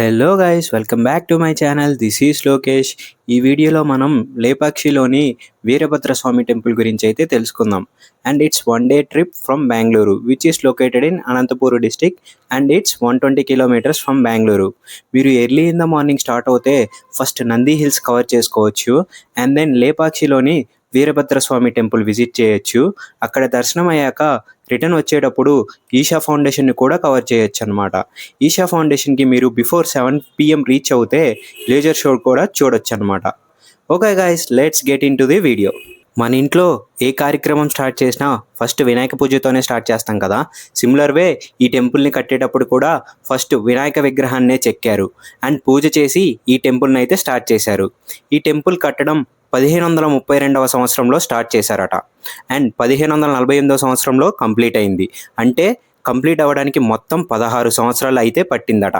Hello guys welcome back to my channel this is Lokesh ఈ వీడియోలో మనం లేపాక్షిలోని వీరభద్ర స్వామి temple గురించి అయితే తెలుసుకుందాం. And it's one day trip from Bengaluru which is located in Anantapur district and it's one twenty kilometres from Bengaluru మీరు early in the morning start అవుతే first Nandi hills cover చేసుకోవచ్చు and then లేపాక్షిలోని Veerabhadraswamy temple visit చేయొచ్చు. అక్కడ దర్శనం అయ్యాక return వచ్చేటప్పుడు ఈషా ఫౌండేషన్ని కూడా కవర్ చేయొచ్చు అనమాట ఈషా ఫౌండేషన్కి మీరు బిఫోర్ సెవెన్ పిఎం రీచ్ అవుతే లేజర్ షో కూడా చూడొచ్చు అనమాట okay guys let's get in to the video. మన ఇంట్లో ఏ కార్యక్రమం స్టార్ట్ చేసినా ఫస్ట్ వినాయక పూజతోనే స్టార్ట్ చేస్తాం కదా. సిమిలర్ వే ఈ టెంపుల్ని కట్టేటప్పుడు కూడా ఫస్ట్ వినాయక విగ్రహాన్నే చెక్కారు. అండ్ పూజ చేసి ఈ టెంపుల్ని అయితే స్టార్ట్ చేశారు. ఈ టెంపుల్ కట్టడం పదిహేను వందల ముప్పై రెండవ సంవత్సరంలో స్టార్ట్ చేశారట. అండ్ పదిహేను వందల నలభై ఎనిమిదవ సంవత్సరంలో కంప్లీట్ అయింది. అంటే కంప్లీట్ అవ్వడానికి మొత్తం పదహారు సంవత్సరాలు అయితే పట్టిందట.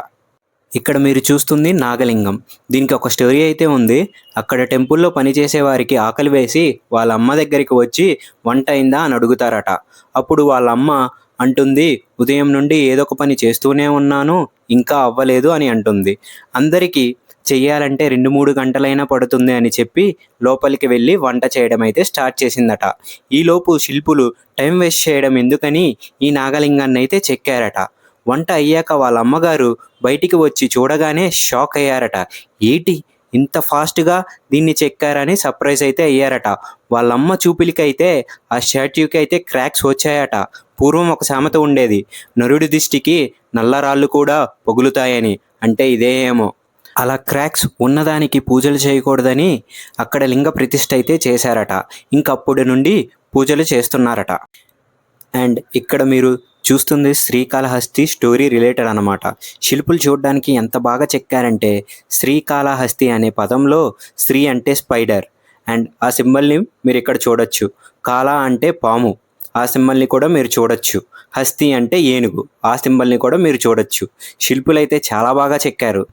ఇక్కడ మీరు చూస్తుంది నాగలింగం. దీనికి ఒక స్టోరీ అయితే ఉంది. అక్కడ టెంపుల్లో పనిచేసే వారికి ఆకలి వేసి వాళ్ళ అమ్మ దగ్గరికి వచ్చి వంట అయిందా అని అడుగుతారట. అప్పుడు వాళ్ళ అమ్మ అంటుంది ఉదయం నుండి ఏదో ఒక పని చేస్తూనే ఉన్నాను ఇంకా అవ్వలేదు అని అంటుంది. అందరికీ చెయ్యాలంటే రెండు మూడు గంటలైనా పడుతుంది అని చెప్పి లోపలికి వెళ్ళి వంట చేయడం అయితే స్టార్ట్ చేసిందట. ఈలోపు శిల్పులు టైం వేస్ట్ చేయడం ఎందుకని ఈ నాగలింగాన్ని అయితే చెక్కారట. వంట అయ్యాక వాళ్ళ అమ్మగారు బయటికి వచ్చి చూడగానే షాక్ అయ్యారట. ఏంటి? ఇంత ఫాస్ట్గా దీన్ని చెక్కారని సర్ప్రైజ్ అయితే అయ్యారట. వాళ్ళమ్మ చూపులకైతే ఆ స్టాట్యూకి అయితే క్రాక్స్ వచ్చాయట. పూర్వం ఒక సామెత ఉండేది నరుడి దిష్టికి నల్లరాళ్ళు కూడా పొగులుతాయని. అంటే ఇదే ఏమో అలా క్రాక్స్ ఉన్నదానికి పూజలు చేయకూడదని అక్కడ లింగ ప్రతిష్ఠ అయితే చేశారట. ఇంకప్పటి నుండి పూజలు చేస్తున్నారట. అండ్ ఇక్కడ మీరు చూస్తుంది శ్రీకాళహస్తి స్టోరీ రిలేటెడ్ అనమాట శిల్పులు చూడడానికి ఎంత బాగా చెక్కారంటే శ్రీకాళహస్తి అనే పదంలో శ్రీ అంటే స్పైడర్. అండ్ ఆ సింబల్ని మీరు ఇక్కడ చూడొచ్చు. కాళ అంటే పాము. ఆ సింబల్ని కూడా మీరు చూడొచ్చు. హస్తి అంటే ఏనుగు. ఆ సింబల్ని కూడా మీరు చూడొచ్చు. శిల్పులు అయితే చాలా బాగా చెక్కారు.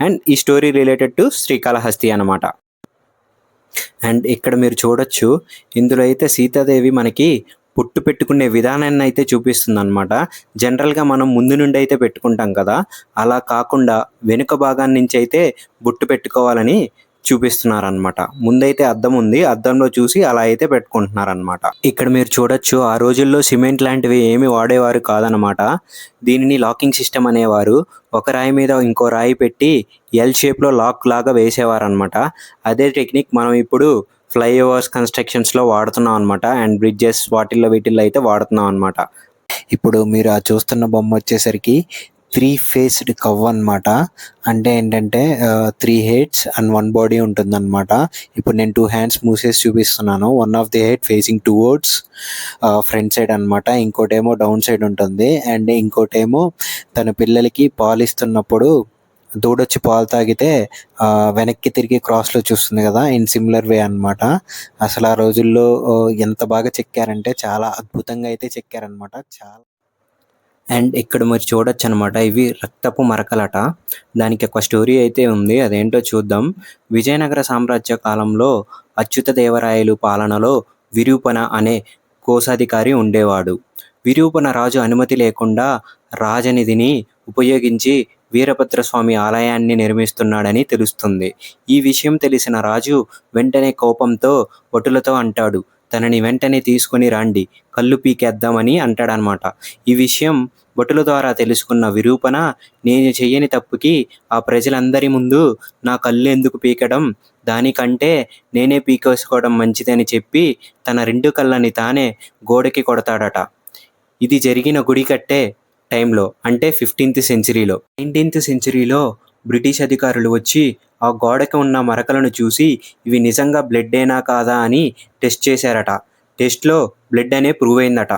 అండ్ ఈ స్టోరీ రిలేటెడ్ టు శ్రీకాళహస్తి అనమాట అండ్ ఇక్కడ మీరు చూడొచ్చు ఇందులో అయితే సీతాదేవి మనకి పుట్టు పెట్టుకునే విధానాన్ని అయితే చూపిస్తుంది అనమాట జనరల్గా మనం ముందు నుండి అయితే పెట్టుకుంటాం కదా అలా కాకుండా వెనుక భాగాన్ని నుంచి అయితే బుట్టు పెట్టుకోవాలని చూపిస్తున్నారనమాట ముందైతే అద్దం ఉంది. అద్దంలో చూసి అలా అయితే పెట్టుకుంటున్నారనమాట ఇక్కడ మీరు చూడొచ్చు ఆ రోజుల్లో సిమెంట్ లాంటివి ఏమి వాడేవారు కాదనమాట దీనిని లాకింగ్ సిస్టమ్ అనేవారు. ఒక రాయి మీద ఇంకో రాయి పెట్టి ఎల్ షేప్లో లాక్ లాగా వేసేవారు అనమాట అదే టెక్నిక్ మనం ఇప్పుడు ఫ్లైఓవర్స్ కన్స్ట్రక్షన్స్లో వాడుతున్నాం అనమాట అండ్ బ్రిడ్జెస్ వాటిల్లో వీటిల్లో అయితే వాడుతున్నాం అనమాట ఇప్పుడు మీరు ఆ చూస్తున్న బొమ్మ వచ్చేసరికి త్రీ ఫేస్డ్ కవ్ అనమాట అంటే ఏంటంటే three heads and one body ఉంటుందన్నమాట. ఇప్పుడు నేను టూ హ్యాండ్స్ మూసేసి చూపిస్తున్నాను. One of the head facing towards front side అనమాట ఇంకోటేమో డౌన్ సైడ్ ఉంటుంది. అండ్ ఇంకోటేమో తన పిల్లలకి పాలిస్తున్నప్పుడు దూడొచ్చి పాలు తాగితే వెనక్కి తిరిగి క్రాస్లో చూస్తుంది కదా ఇన్ సిమిలర్ వే అనమాట అసలు ఆ రోజుల్లో ఎంత బాగా చెక్కారంటే చాలా అద్భుతంగా అయితే చెక్కారనమాట చాలా అండ్ ఇక్కడ మీరు చూడొచ్చు అనమాట ఇవి రక్తపు మరకలట. దానికి ఒక స్టోరీ అయితే ఉంది. అదేంటో చూద్దాం. విజయనగర సామ్రాజ్య కాలంలో అచ్యుత దేవరాయలు పాలనలో విరూపణ అనే కోశాధికారి ఉండేవాడు. విరూపణ రాజు అనుమతి లేకుండా రాజనిధిని ఉపయోగించి వీరభద్రస్వామి ఆలయాన్ని నిర్మిస్తున్నాడని తెలుస్తుంది. ఈ విషయం తెలిసిన రాజు వెంటనే కోపంతో భటులతో అంటాడు. తనని వెంటనే తీసుకొని రండి కళ్ళు పీకేద్దామని అంటాడనమాట. ఈ విషయం భటుల ద్వారా తెలుసుకున్న విరూపణ నేను చెయ్యని తప్పుకి ఆ ప్రజలందరి ముందు నా కళ్ళు ఎందుకు పీకడం దానికంటే నేనే పీకేసుకోవడం మంచిదని చెప్పి తన రెండు కళ్ళని తానే గోడకి కొడతాడట. ఇది జరిగిన గుడి కట్టే టైంలో అంటే ఫిఫ్టీన్త్ సెంచరీలో నైన్టీన్త్ సెంచరీలో బ్రిటిష్ అధికారులు వచ్చి ఆ గోడకి ఉన్న మరకలను చూసి ఇవి నిజంగా బ్లడ్డేనా కాదా అని టెస్ట్ చేశారట. టెస్ట్లో బ్లడ్ అనే ప్రూవ్ అయిందట.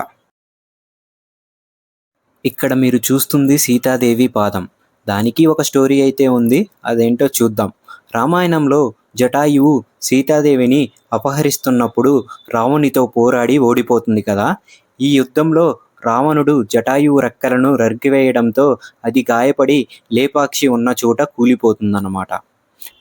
ఇక్కడ మీరు చూస్తుంది సీతాదేవి పాదం. దానికి ఒక స్టోరీ అయితే ఉంది అదేంటో చూద్దాం. రామాయణంలో జటాయువు సీతాదేవిని అపహరిస్తున్నప్పుడు రావణితో పోరాడి ఓడిపోతుంది కదా. ఈ యుద్ధంలో రావణుడు జటాయువు రెక్కలను రగ్గివేయడంతో అది గాయపడి లేపాక్షి ఉన్న చోట కూలిపోతుందన్నమాట.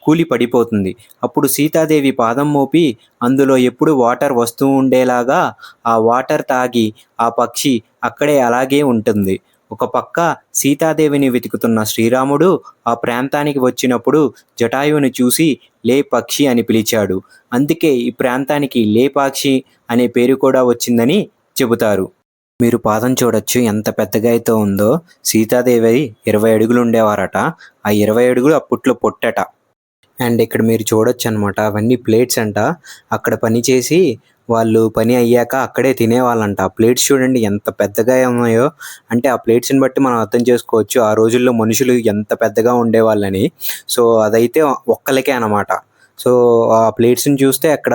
కూలి పడిపోతుంది అప్పుడు సీతాదేవి పాదం మోపి అందులో ఎప్పుడు వాటర్ వస్తూ ఉండేలాగా ఆ వాటర్ తాగి ఆ పక్షి అక్కడే అలాగే ఉంటుంది. ఒక పక్క సీతాదేవిని వెతుకుతున్న శ్రీరాముడు ఆ ప్రాంతానికి వచ్చినప్పుడు జటాయువుని చూసి లేపక్షి అని పిలిచాడు. అందుకే ఈ ప్రాంతానికి లేపాక్షి అనే పేరు కూడా వచ్చిందని చెబుతారు. మీరు పాదం చూడొచ్చు. ఎంత పెద్దగా అయితే ఉందో. సీతాదేవి ఇరవై అడుగులు ఉండేవారట. ఆ ఇరవై అడుగులు అప్పట్లో పొట్టట. అండ్ ఇక్కడ మీరు చూడొచ్చు అనమాట అవన్నీ ప్లేట్స్ అంట. అక్కడ పని చేసి వాళ్ళు పని అయ్యాక అక్కడే తినేవాళ్ళంట. ఆ ప్లేట్స్ చూడండి ఎంత పెద్దగా ఉన్నాయో. అంటే ఆ ప్లేట్స్ని బట్టి మనం అర్థం చేసుకోవచ్చు. ఆ రోజుల్లో మనుషులు ఎంత పెద్దగా ఉండేవాళ్ళని. సో అదైతే ఒక్కలకే అనమాట సో ఆ ప్లేట్స్ని చూస్తే అక్కడ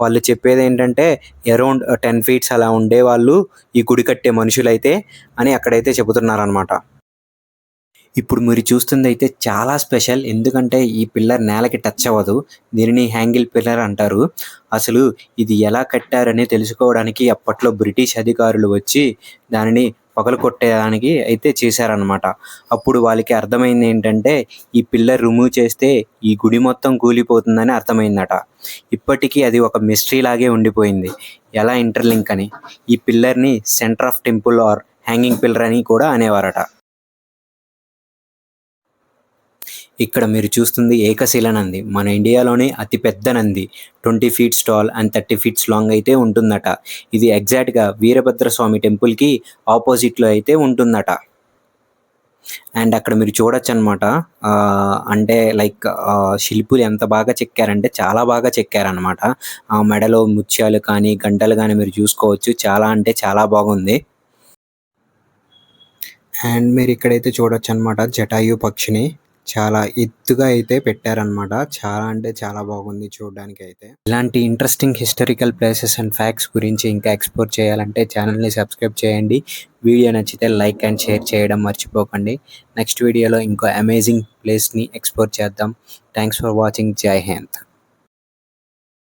వాళ్ళు చెప్పేది ఏంటంటే అరౌండ్ టెన్ ఫీట్స్ అలా ఉండే వాళ్ళు ఈ గుడి కట్టే మనుషులైతే అని అక్కడైతే చెబుతున్నారనమాట ఇప్పుడు మీరు చూస్తుంది అయితే చాలా స్పెషల్. ఎందుకంటే ఈ పిల్లర్ నేలకి టచ్ అవ్వదు. దీనిని హ్యాంగిల్ పిల్లర్ అంటారు. అసలు ఇది ఎలా కట్టారని తెలుసుకోవడానికి అప్పట్లో బ్రిటిష్ అధికారులు వచ్చి దానిని పగలు కొట్టేదానికి అయితే చేశారనమాట అప్పుడు వాళ్ళకి అర్థమైంది ఏంటంటే ఈ పిల్లర్ రిమూవ్ చేస్తే ఈ గుడి మొత్తం కూలిపోతుందని అర్థమైందట. ఇప్పటికీ అది ఒక మిస్టరీ లాగే ఉండిపోయింది. ఎలా ఇంటర్లింక్ అని? ఈ పిల్లర్ని centre of temple or hanging pillar అని కూడా అనేవారట. ఇక్కడ మీరు చూస్తుంది ఏకశిల నంది మన ఇండియాలోనే అతి పెద్ద Nandi. Twenty feets tall and thirty feets long అయితే ఉంటుందట. ఇది ఎగ్జాక్ట్గా వీరభద్ర స్వామి టెంపుల్కి ఆపోజిట్లో అయితే ఉంటుందట. అండ్ అక్కడ మీరు చూడొచ్చు అనమాట అంటే లైక్ శిల్పులు ఎంత బాగా చెక్కారంటే చాలా బాగా చెక్కారనమాట. ఆ మెడలో ముత్యాలు కానీ గంటలు కానీ మీరు చూసుకోవచ్చు. చాలా అంటే చాలా బాగుంది. అండ్ మీరు ఇక్కడైతే చూడొచ్చు అనమాట జటాయు పక్షిని. చాలా ఎత్తుగా అయితే పెట్టారనమాట చాలా అంటే చాలా బాగుంది చూడడానికి అయితే ఇలాంటి interesting historical places and facts గురించి ఇంకా ఎక్స్ప్లోర్ చేయాలంటే ఛానల్ని సబ్స్క్రైబ్ చేయండి. వీడియో నచ్చితే లైక్ అండ్ షేర్ చేయడం మర్చిపోకండి. నెక్స్ట్ వీడియోలో ఇంకో అమేజింగ్ ప్లేస్ని ఎక్స్ప్లోర్ చేద్దాం. థ్యాంక్స్ ఫర్ వాచింగ్ జై హింద్